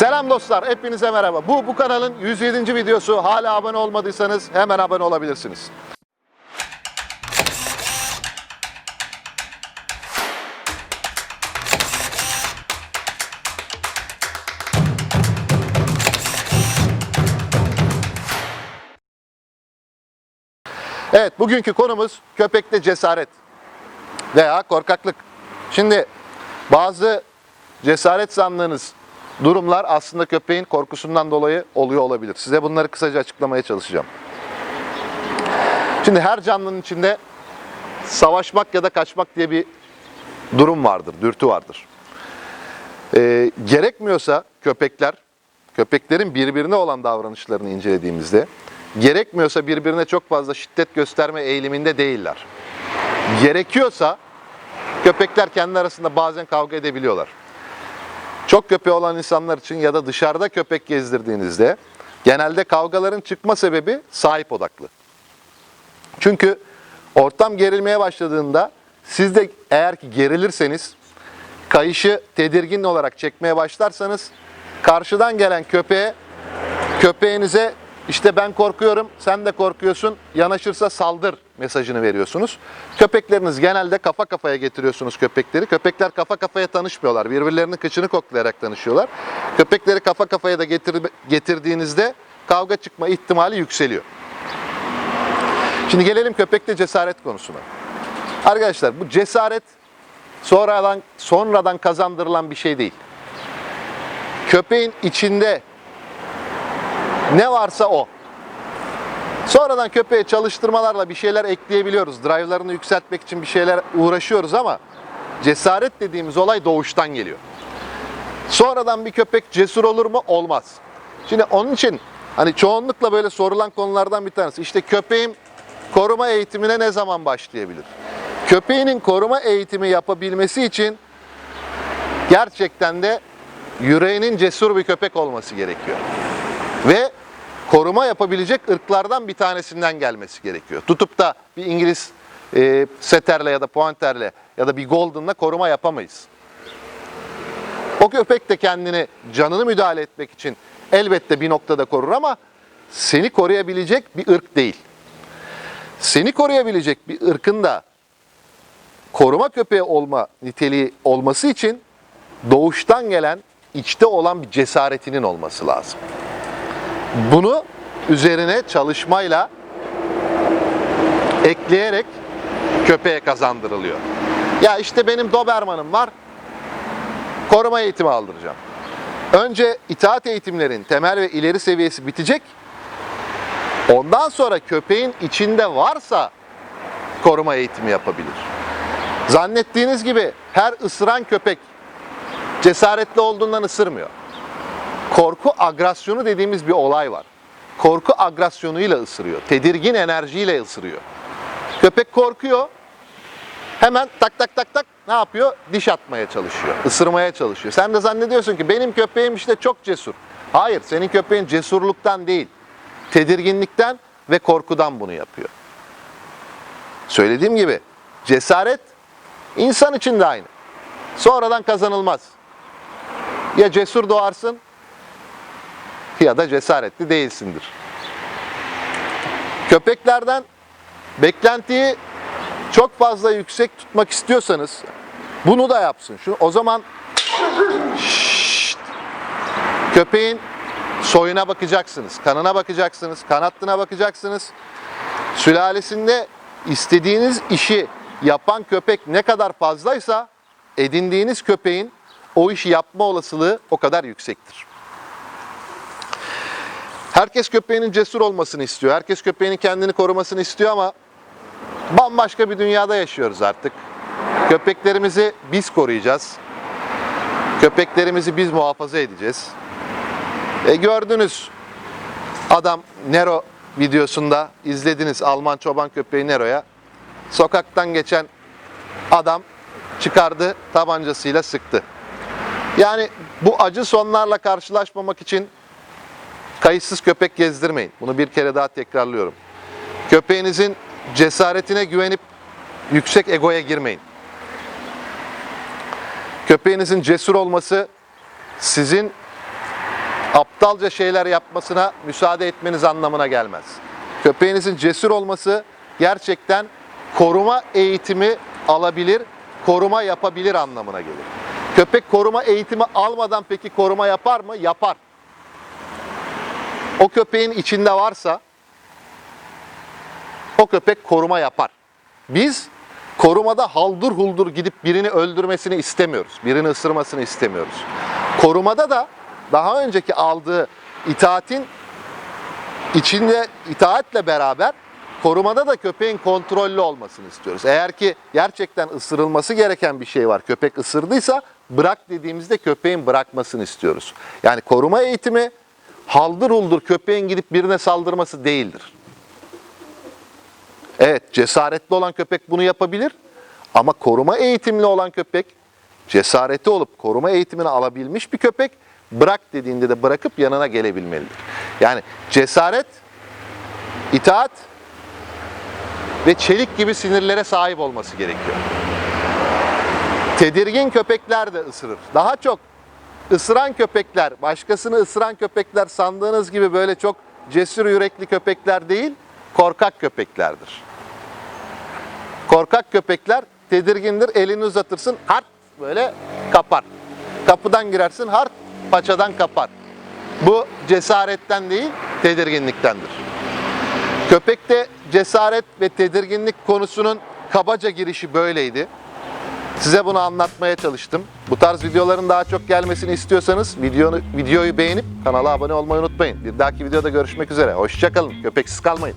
Selam dostlar, hepinize merhaba. Bu bu kanalın 107. videosu. Hala abone olmadıysanız hemen abone olabilirsiniz. Evet, bugünkü konumuz köpekte cesaret veya korkaklık. Şimdi bazı cesaret sandığınız durumlar aslında köpeğin korkusundan dolayı oluyor olabilir. Size bunları kısaca açıklamaya çalışacağım. Şimdi her canlının içinde savaşmak ya da kaçmak diye bir durum vardır, dürtü vardır. Ee, gerekmiyorsa köpekler, köpeklerin birbirine olan davranışlarını incelediğimizde, gerekmiyorsa birbirine çok fazla şiddet gösterme eğiliminde değiller. Gerekiyorsa köpekler kendi arasında bazen kavga edebiliyorlar. Çok köpeği olan insanlar için ya da dışarıda köpek gezdirdiğinizde genelde kavgaların çıkma sebebi sahip odaklı. Çünkü ortam gerilmeye başladığında siz de eğer ki gerilirseniz kayışı tedirgin olarak çekmeye başlarsanız karşıdan gelen köpeğe köpeğinize işte ben korkuyorum sen de korkuyorsun yanaşırsa saldır mesajını veriyorsunuz. Köpekleriniz genelde kafa kafaya getiriyorsunuz köpekleri. Köpekler kafa kafaya tanışmıyorlar. Birbirlerinin kıçını koklayarak tanışıyorlar. Köpekleri kafa kafaya da getir, getirdiğinizde kavga çıkma ihtimali yükseliyor. Şimdi gelelim köpekte cesaret konusuna. Arkadaşlar bu cesaret sonradan sonradan kazandırılan bir şey değil. Köpeğin içinde ne varsa o. Sonradan köpeğe çalıştırmalarla bir şeyler ekleyebiliyoruz. Drive'larını yükseltmek için bir şeyler uğraşıyoruz ama cesaret dediğimiz olay doğuştan geliyor. Sonradan bir köpek cesur olur mu? Olmaz. Şimdi onun için hani çoğunlukla böyle sorulan konulardan bir tanesi. İşte köpeğim koruma eğitimine ne zaman başlayabilir? Köpeğinin koruma eğitimi yapabilmesi için gerçekten de yüreğinin cesur bir köpek olması gerekiyor. Ve koruma yapabilecek ırklardan bir tanesinden gelmesi gerekiyor. Tutup da bir İngiliz e, seterle ya da pointerle ya da bir golden'la koruma yapamayız. O köpek de kendini, canını müdahale etmek için elbette bir noktada korur ama seni koruyabilecek bir ırk değil. Seni koruyabilecek bir ırkın da koruma köpeği olma niteliği olması için doğuştan gelen, içte olan bir cesaretinin olması lazım. Bunu üzerine çalışmayla ekleyerek köpeğe kazandırılıyor. Ya işte benim Doberman'ım var, koruma eğitimi aldıracağım. Önce itaat eğitimlerin temel ve ileri seviyesi bitecek. Ondan sonra köpeğin içinde varsa koruma eğitimi yapabilir. Zannettiğiniz gibi her ısıran köpek cesaretli olduğundan ısırmıyor. Korku agresyonu dediğimiz bir olay var. Korku agresyonuyla ısırıyor. Tedirgin enerjiyle ısırıyor. Köpek korkuyor. Hemen tak tak tak tak ne yapıyor? Diş atmaya çalışıyor. ısırmaya çalışıyor. Sen de zannediyorsun ki benim köpeğim işte çok cesur. Hayır, senin köpeğin cesurluktan değil. Tedirginlikten ve korkudan bunu yapıyor. Söylediğim gibi cesaret insan için de aynı. Sonradan kazanılmaz. Ya cesur doğarsın ya da cesaretli değilsindir. Köpeklerden beklentiyi çok fazla yüksek tutmak istiyorsanız bunu da yapsın. Şu o zaman Şşt! köpeğin soyuna bakacaksınız, kanına bakacaksınız, kanatlına bakacaksınız. Sülalesinde istediğiniz işi yapan köpek ne kadar fazlaysa edindiğiniz köpeğin o işi yapma olasılığı o kadar yüksektir. Herkes köpeğinin cesur olmasını istiyor. Herkes köpeğinin kendini korumasını istiyor ama bambaşka bir dünyada yaşıyoruz artık. Köpeklerimizi biz koruyacağız. Köpeklerimizi biz muhafaza edeceğiz. E gördünüz adam Nero videosunda izlediniz Alman çoban köpeği Nero'ya. Sokaktan geçen adam çıkardı tabancasıyla sıktı. Yani bu acı sonlarla karşılaşmamak için kayıtsız köpek gezdirmeyin. Bunu bir kere daha tekrarlıyorum. Köpeğinizin cesaretine güvenip yüksek egoya girmeyin. Köpeğinizin cesur olması sizin aptalca şeyler yapmasına müsaade etmeniz anlamına gelmez. Köpeğinizin cesur olması gerçekten koruma eğitimi alabilir, koruma yapabilir anlamına gelir. Köpek koruma eğitimi almadan peki koruma yapar mı? Yapar. O köpeğin içinde varsa o köpek koruma yapar. Biz korumada haldur huldur gidip birini öldürmesini istemiyoruz. Birini ısırmasını istemiyoruz. Korumada da daha önceki aldığı itaatin içinde itaatle beraber korumada da köpeğin kontrollü olmasını istiyoruz. Eğer ki gerçekten ısırılması gereken bir şey var, köpek ısırdıysa bırak dediğimizde köpeğin bırakmasını istiyoruz. Yani koruma eğitimi haldır huldur köpeğin gidip birine saldırması değildir. Evet, cesaretli olan köpek bunu yapabilir. Ama koruma eğitimli olan köpek, cesareti olup koruma eğitimini alabilmiş bir köpek, bırak dediğinde de bırakıp yanına gelebilmelidir. Yani cesaret, itaat ve çelik gibi sinirlere sahip olması gerekiyor. Tedirgin köpekler de ısırır. Daha çok ısıran köpekler, başkasını ısıran köpekler sandığınız gibi böyle çok cesur yürekli köpekler değil, korkak köpeklerdir. Korkak köpekler tedirgindir. Elini uzatırsın hart böyle kapar. Kapıdan girersin hart paçadan kapar. Bu cesaretten değil tedirginliktendir. Köpekte cesaret ve tedirginlik konusunun kabaca girişi böyleydi. Size bunu anlatmaya çalıştım. Bu tarz videoların daha çok gelmesini istiyorsanız videonu, videoyu beğenip kanala abone olmayı unutmayın. Bir dahaki videoda görüşmek üzere. Hoşçakalın. Köpeksiz kalmayın.